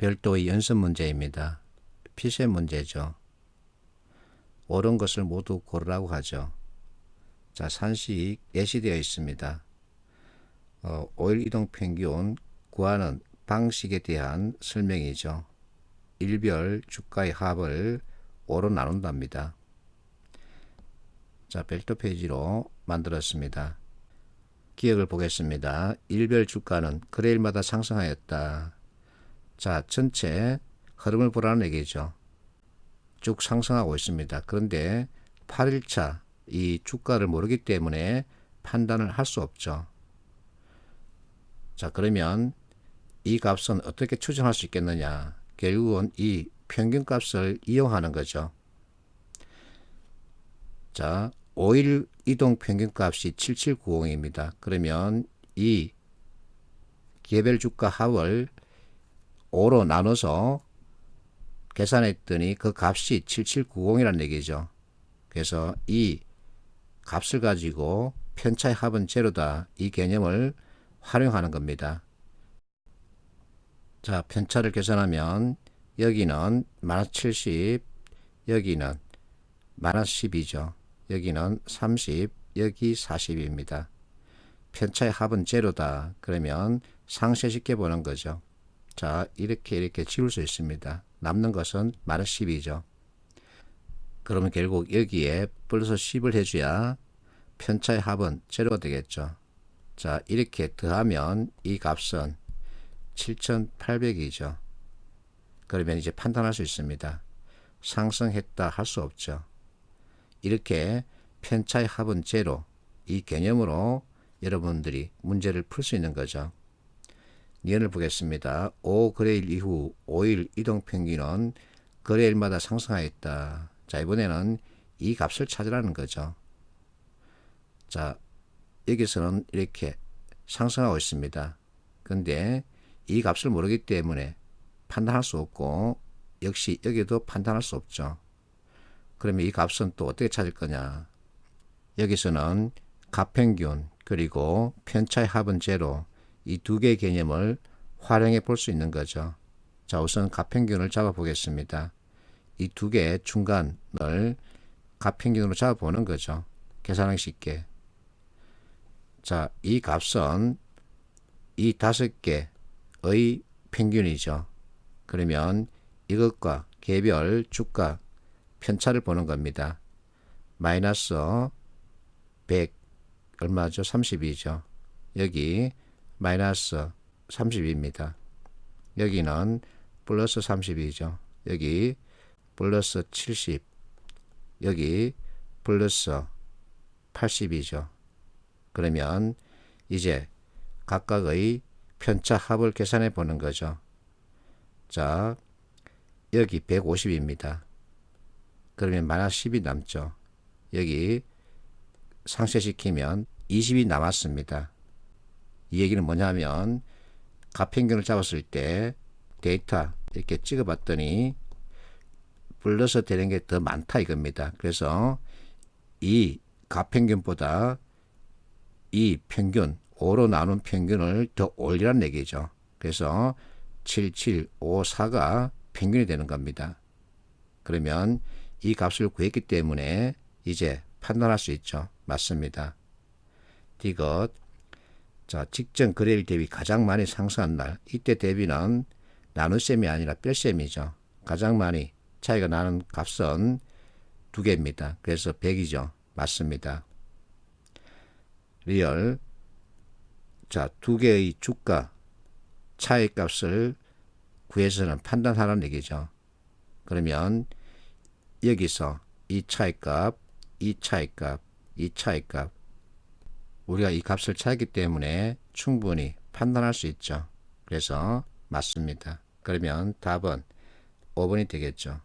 별도의 연습 문제입니다. 피세 문제죠. 옳은 것을 모두 고르라고 하죠. 자, 산식 예시되어 있습니다. 어, 오일 이동 평균 구하는 방식에 대한 설명이죠. 일별 주가의 합을 5로 나눈답니다. 자, 별도 페이지로 만들었습니다. 기억을 보겠습니다. 일별 주가는 거래일마다 상승하였다. 자, 전체 흐름을 보라는 얘기죠. 쭉 상승하고 있습니다. 그런데 8일차 이 주가를 모르기 때문에 판단을 할 수 없죠. 자, 그러면 이 값은 어떻게 추정할 수 있겠느냐? 결국은 이 평균값을 이용하는 거죠. 자, 5일 이동 평균값이 7790입니다. 그러면 이 개별 주가 합을 5로 나눠서 계산했더니 그 값이 7790이라는 얘기죠. 그래서 이 값을 가지고 편차의 합은 제로다. 이 개념을 활용하는 겁니다. 자, 편차를 계산하면 여기는 마이너스 70, 여기는 마이너스 10이죠. 여기는 30, 여기 40입니다. 편차의 합은 제로다. 그러면 상쇄시켜 보는 거죠. 자, 이렇게 이렇게 지울 수 있습니다. 남는 것은 마이너스 10이죠. 그러면 결국 여기에 플러스 10을 해줘야 편차의 합은 제로가 되겠죠. 자, 이렇게 더하면 이 값은 7,800이죠. 그러면 이제 판단할 수 있습니다. 상승했다 할 수 없죠. 이렇게 편차의 합은 제로 이 개념으로 여러분들이 문제를 풀 수 있는 거죠. 예를 보겠습니다. 5 거래일 이후 5일 이동평균은 거래일마다 상승하였다. 자 이번에는 이 값을 찾으라는 거죠. 자 여기서는 이렇게 상승하고 있습니다. 근데 이 값을 모르기 때문에 판단할 수 없고 역시 여기도 판단할 수 없죠. 그러면 이 값은 또 어떻게 찾을 거냐? 여기서는 가평균 그리고 편차의 합은 제로 이 두 개의 개념을 활용해 볼 수 있는 거죠. 자, 우선 가평균을 잡아 보겠습니다. 이 두 개의 중간을 가평균으로 잡아 보는 거죠. 계산하기 쉽게. 자, 이 값은 이 다섯 개의 평균이죠. 그러면 이것과 개별 주가 편차를 보는 겁니다. 마이너스 100 얼마죠? 32죠. 여기 마이너스 32입니다. 여기는 플러스 32죠. 여기 플러스 70 여기 플러스 80이죠. 그러면 이제 각각의 편차 합을 계산해 보는 거죠. 자, 여기 150입니다. 그러면 마이너스 10이 남죠. 여기 상쇄시키면 20이 남았습니다. 이 얘기는 뭐냐면 가평균을 잡았을 때 데이터 이렇게 찍어봤더니 플러스 되는 게 더 많다 이겁니다. 그래서 이 가평균보다 이 평균 5로 나눈 평균을 더 올리라는 얘기죠. 그래서 7754가 평균이 되는 겁니다. 그러면 이 값을 구했기 때문에 이제 판단할 수 있죠. 맞습니다. 디귿 자 직전 거래일 대비 가장 많이 상승한 날 이때 대비는 나눗셈이 아니라 뺄셈이죠. 가장 많이 차이가 나는 값은 두 개입니다. 그래서 100이죠. 맞습니다. 리얼 자 두 개의 주가 차이 값을 구해서는 판단하라는 얘기죠. 그러면 여기서 이 차이 값, 이 차이 값, 이 차이 값 우리가 이 값을 찾기 때문에 충분히 판단할 수 있죠. 그래서 맞습니다. 그러면 답은 5번이 되겠죠.